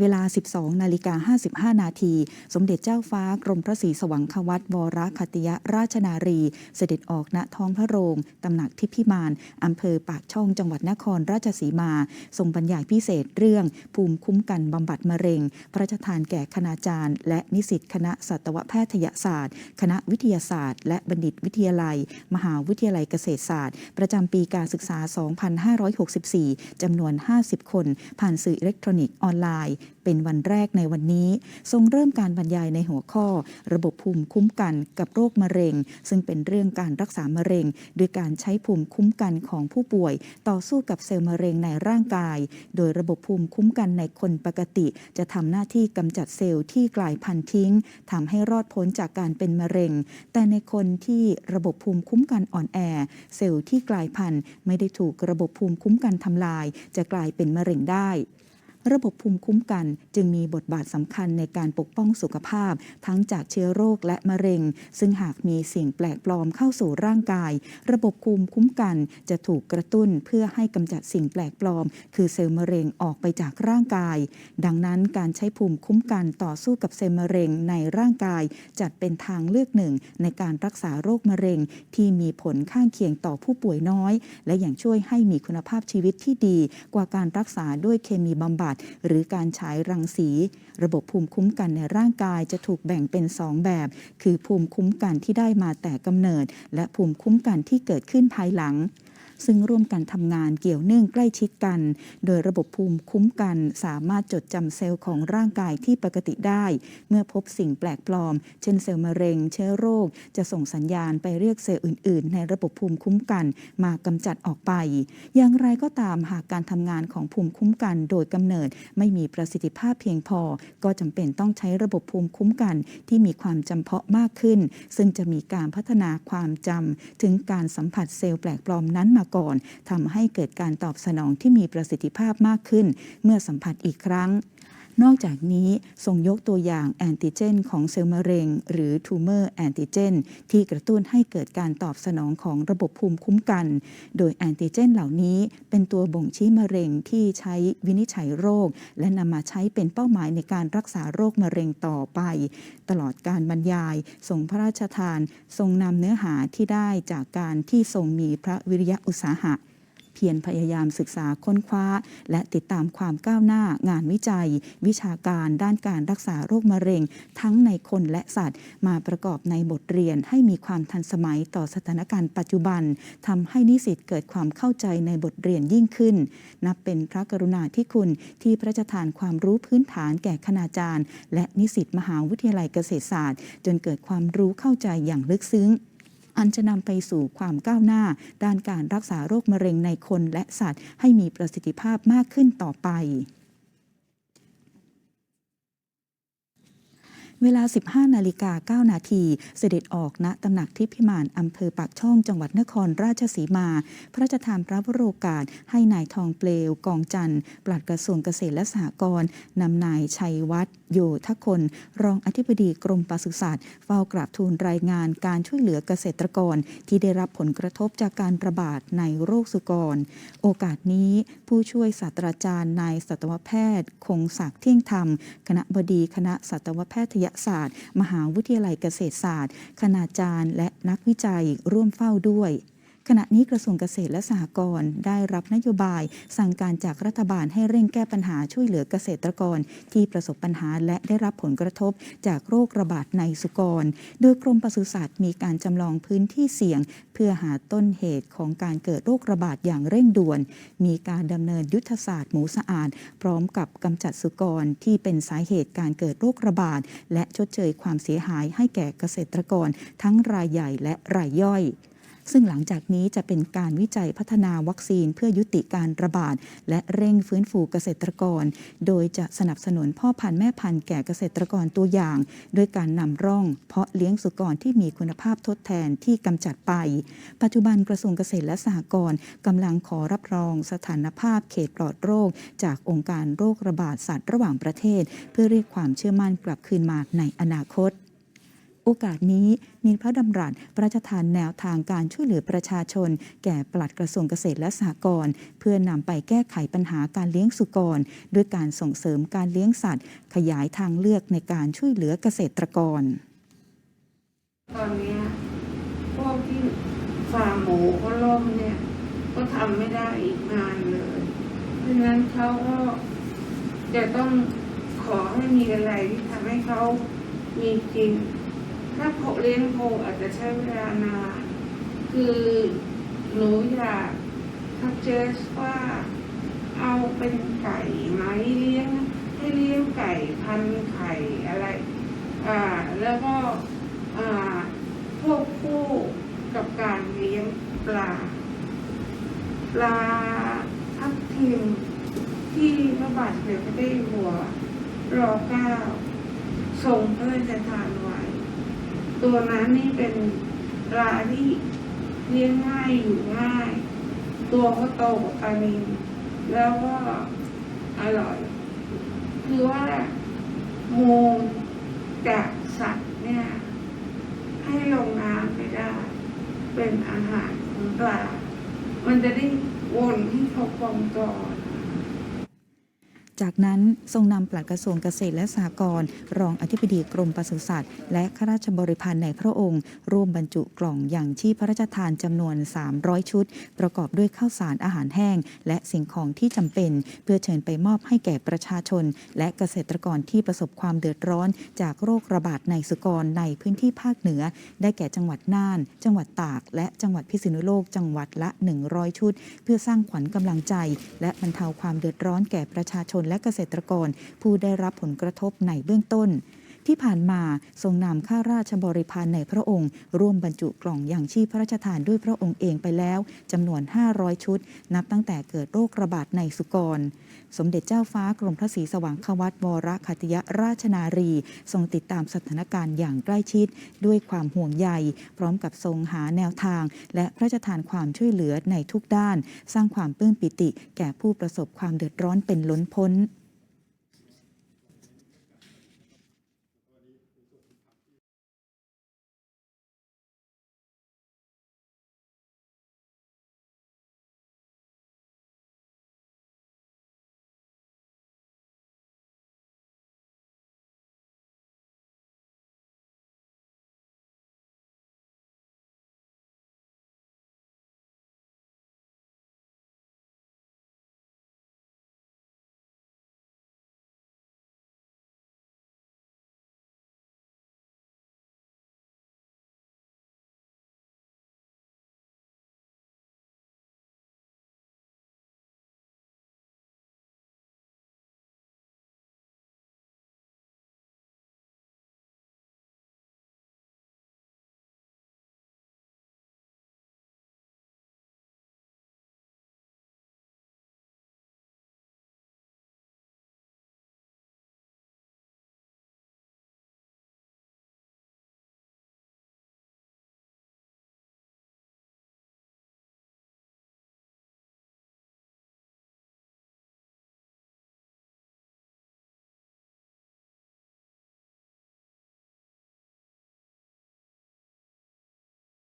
เวลา 12 นาฬิกา 55 นาที สมเด็จเจ้าฟ้ากรมพระศรีสวังควัตวรคติยราชนารี เสด็จออกณท้องพระโรงตำหนักทิพิมานอำเภอปากช่องจังหวัดนครราชสีมา ทรงบรรยายพิเศษเรื่องภูมิคุ้มกันบำบัดมะเร็ง พระราชทานแก่คณาจารย์ และนิสิตคณะสัตวแพทยศาสตร์ คณะวิทยาศาสตร์ และบัณฑิตวิทยาลัย มหาวิทยาลัยเกษตรศาสตร์ ประจำปีการศึกษา 2564 จำนวน 50 คน ผ่านสื่ออิเล็กทรอนิกส์ออนไลน์เป็นวันแรกในวันนี้ ทรงเริ่มการบรรยายในหัวข้อ ระบบภูมิคุ้มกันกับโรคมะเร็ง ซึ่งเป็นเรื่องการรักษามะเร็งโดยการใช้ภูมิคุ้มกันของผู้ป่วย ต่อสู้กับเซลล์มะเร็งในร่างกาย โดยระบบภูมิคุ้มกันในคนปกติ จะทำหน้าที่กำจัดเซลล์ที่กลายพันธุ์ทิ้งทำให้รอดพ้นจากการเป็นมะเร็ง แต่ในคนที่ระบบภูมิคุ้มกันอ่อนแอ เซลล์ที่กลายพันธุ์ไม่ได้ถูกระบบภูมิคุ้มกันทำลาย จะกลายเป็นมะเร็งได้ ระบบภูมิคุ้มกัน จึงมีบทบาทสำคัญในการปกป้องสุขภาพ ทั้งจากเชื้อโรคและมะเร็ง ซึ่งหากมีสิ่งแปลกปลอมเข้าสู่ร่างกาย ระบบภูมิคุ้มกันจะถูกกระตุ้นเพื่อให้กำจัดสิ่งแปลกปลอม คือเซลล์มะเร็งออกไปจากร่างกาย ดังนั้นการใช้ภูมิคุ้มกันต่อสู้กับเซลล์มะเร็งในร่างกาย จัดเป็นทางเลือกหนึ่ง ในการรักษาโรคมะเร็ง ที่มีผลข้างเคียงต่อผู้ป่วยน้อย และอยังช่วยให้มีคุณภาพชีวิตที่ดี กว่าการรักษาด้วยเคมีบำบัดหรือการฉายรังสี ระบบภูมิคุ้มกันในร่างกายจะถูกแบ่งเป็น 2 แบบ คือภูมิคุ้มกันที่ได้มาแต่กำเนิด และภูมิคุ้มกันที่เกิดขึ้นภายหลัง ซึ่งร่วมกันทำงานเกี่ยวเนื่องใกล้ชิดกัน โดยระบบภูมิคุ้มกันสามารถจดจำเซลล์ของร่างกายที่ปกติได้ เมื่อพบสิ่งแปลกปลอม เช่นเซลล์มะเร็ง เชื้อโรค จะส่งสัญญาณไปเรียกเซลล์อื่น ๆ ในระบบภูมิคุ้มกันมากำจัดออกไป อย่างไรก็ตามหากการทำงานของภูมิคุ้มกันโดยกำเนิดไม่มีประสิทธิภาพเพียงพอ ก็จำเป็นต้องใช้ระบบภูมิคุ้มกันที่มีความจำเพาะมากขึ้น ซึ่งจะมีการพัฒนาความจำถึงการสัมผัสเซลล์แปลกปลอมนั้นมาก่อนทำให้เกิดการตอบสนองที่มีประสิทธิภาพมากขึ้น เมื่อสัมผัสอีกครั้ง นอกจากนี้ทรงยกตัวอย่างแอนติเจน ของเซลล์มะเร็ง หรือ Tumor Antigen ที่กระตุ้นให้เกิดการตอบสนองของระบบภูมิคุ้มกัน โดยแอนติเจนเหล่านี้เป็นตัวบ่งชี้มะเร็งที่ใช้วินิจฉัยโรค และนำมาใช้เป็นเป้าหมายในการรักษาโรคมะเร็งต่อไป ตลอดการบรรยายทรงพระราชทาน ทรงนำเนื้อหาที่ได้จากการที่ทรงมีพระวิริยะอุตสาหะ เพียรพยายามศึกษาค้นคว้า และติดตามความก้าวหน้างานวิจัย วิชาการด้านการรักษาโรคมะเร็ง ทั้งในคนและสัตว์ มาประกอบในบทเรียนให้มีความทันสมัยต่อสถานการณ์ปัจจุบันทำให้นิสิตเกิดความเข้าใจในบทเรียนยิ่งขึ้น นับเป็นพระกรุณาธิคุณที่พระราชทานความรู้พื้นฐานแก่คณาจารย์ และนิสิตมหาวิทยาลัยเกษตรศาสตร์ จนเกิดความรู้เข้าใจอย่างลึกซึ้ง อันจะนำไปสู่ความก้าวหน้า ด้านการรักษาโรคมะเร็งในคนและสัตว์ ให้มีประสิทธิภาพมากขึ้นต่อไปเวลา 15 นาฬิกา 9 นาที เสด็จออกณตำหนักทิพิมานอำเภอปากช่อง จังหวัดนครราชสีมา พระราชทานพระวโรกาส ให้นายทองเปลว กองจันทร์ปลัดกระทรวงเกษตรและสหกรณ์นำนายชัยวัฒน์ โยทคน รองอธิบดีกรมปศุสัตว์เฝ้ากราบทูลรายงานการช่วยเหลือเกษตรกร ที่ได้รับผลกระทบจากการระบาดในโรคสุกร โอกาสนี้ผู้ช่วยศาสตราจารย์นายสัตวแพทย์ คงศักดิ์เที่ยงธรรม คณะบดีคณะสัตวแพทยศาสตร์ มหาวิทยาลัยเกษตรศาสตร์ คณาจารย์และนักวิจัยร่วมเฝ้าด้วย ขณะนี้กระทรวงเกษตรและสหกรณ์ได้รับนโยบาย สั่งการจากรัฐบาลให้เร่งแก้ปัญหาช่วยเหลือเกษตรกร ที่ประสบปัญหาและได้รับผลกระทบจากโรคระบาดในสุกร โดยกรมปศุสัตว์มีการจำลองพื้นที่เสี่ยง เพื่อหาต้นเหตุของการเกิดโรคระบาดอย่างเร่งด่วน มีการดำเนินยุทธศาสตร์หมูสะอาด พร้อมกับกำจัดสุกรที่เป็นสาเหตุการเกิดโรคระบาด และชดเชยความเสียหายให้แก่เกษตรกร ทั้งรายใหญ่และรายย่อย ซึ่งหลังจากนี้จะเป็นการวิจัยพัฒนาวัคซีนเพื่อยุติการระบาด และเร่งฟื้นฟูเกษตรกร โดยจะสนับสนุนพ่อพันธุ์แม่พันธุ์แก่เกษตรกรตัวอย่าง ด้วยการนำร่อง เพาะเลี้ยงสุกรที่มีคุณภาพทดแทนที่กำจัดไป ปัจจุบันกระทรวงเกษตรและสหกรณ์กำลังขอรับรองสถานภาพเขตปลอดโรค จากองค์การโรคระบาดสัตว์ระหว่างประเทศ เพื่อเรียกความเชื่อมั่นกลับคืนมาในอนาคต โอกาสนี้มีพระดำรัสพระราชทานแนวทางการช่วยเหลือประชาชน แก่ปลัดกระทรวงเกษตรและสหกรณ์เพื่อนำไปแก้ไขปัญหาการเลี้ยงสุกร ด้วยการส่งเสริมการเลี้ยงสัตว์ ขยายทางเลือกในการช่วยเหลือเกษตรกร ตอนนี้พวกที่ฟาร์มหมูก็ล่มเนี่ยก็ทำไม่ได้อีกนานเลยเพราะนั้นเขาก็จะต้องขอให้มีอะไรที่ทำให้เขามีกิน ถ้าเขาเลี้ยงโคอาจจะใช้เวลานาน คือหนูอยากทักเจสว่าเอาเป็นไก่ไหมเลี้ยง ให้เลี้ยงไก่พันไข่อะไร อ่า แล้วก็ อ่าควบคู่กับการเลี้ยงปลา ปลาทับทิมที่พระบาทสมเด็จพระเจ้าอยู่หัวรอเก้าทรงพระราชทาน ตัวนั้นนี่เป็นปลาที่เลี้ยงง่ายอยู่ง่าย ตัวก็โตกว่าปลานิลแล้วก็อร่อย คือว่ามูลจากสัตว์เนี่ย ให้ลงน้ำไปได้ เป็นอาหารของปลา มันจะได้วนที่ครบวงจร จากนั้นทรงนำปลัดกระทรวงเกษตรและสหกรณ์รองอธิบดีกรมปศุสัตว์ และข้าราชบริพารในพระองค์ ร่วมบรรจุกล่องอย่างชีพพระราชทานจำนวน 300 ชุด ประกอบด้วยข้าวสารอาหารแห้ง และสิ่งของที่จำเป็น เพื่อเชิญไปมอบให้แก่ประชาชน และเกษตรกรที่ประสบความเดือดร้อน จากโรคระบาดในสุกรในพื้นที่ภาคเหนือ ได้แก่จังหวัดน่าน จังหวัดตาก และจังหวัดพิษณุโลกจังหวัดละ 100 ชุด เพื่อสร้างขวัญกำลังใจ และบรรเทาความเดือดร้อนแก่ประชาชนและเกษตรกร ผู้ได้รับผลกระทบในเบื้องต้น ที่ผ่านมาทรงนำข้าราชบริพารในพระองค์ ร่วมบรรจุกล่องอย่างชีพพระราชทานด้วยพระองค์เองไปแล้วจำนวน 500 ชุด นับตั้งแต่เกิดโรคระบาดในสุกร สมเด็จเจ้าฟ้ากรมพระศรีสว่างควัตวรคัติยราชนารี ทรงติดตามสถานการณ์อย่างใกล้ชิด ด้วยความห่วงใย พร้อมกับทรงหาแนวทาง และพระราชทานความช่วยเหลือในทุกด้าน สร้างความปลื้มปิติ แก่ผู้ประสบความเดือดร้อนเป็นล้นพ้น